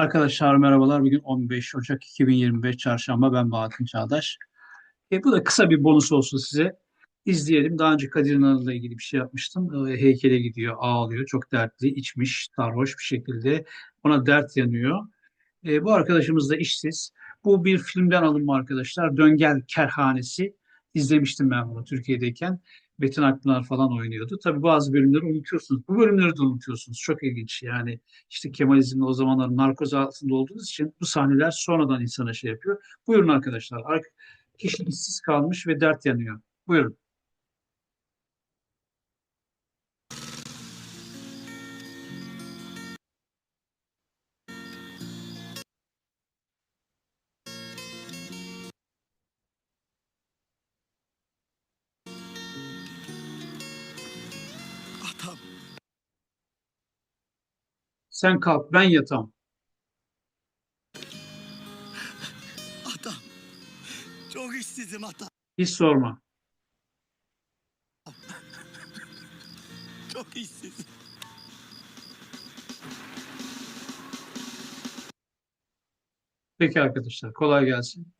Arkadaşlar merhabalar. Bugün 15 Ocak 2025 Çarşamba. Ben Bahattin Çağdaş. E, bu da kısa bir bonus olsun size. İzleyelim. Daha önce Kadir İnanır'la ilgili bir şey yapmıştım. E, heykele gidiyor, ağlıyor. Çok dertli, içmiş, sarhoş bir şekilde. Ona dert yanıyor. E, bu arkadaşımız da işsiz. Bu bir filmden alınma arkadaşlar. Döngel Kerhanesi. İzlemiştim ben bunu Türkiye'deyken. Metin Akpınar falan oynuyordu. Tabii bazı bölümleri unutuyorsunuz. Bu bölümleri de unutuyorsunuz. Çok ilginç yani. işte Kemalizm'de o zamanlar narkoz altında olduğunuz için bu sahneler sonradan insana şey yapıyor. Buyurun arkadaşlar. Ar- Kişi işsiz kalmış ve dert yanıyor. Buyurun. Atam, Sen kalk, ben yatam. atam. Çok işsizim atam. Hiç sorma. Çok işsizim. Peki arkadaşlar, kolay gelsin.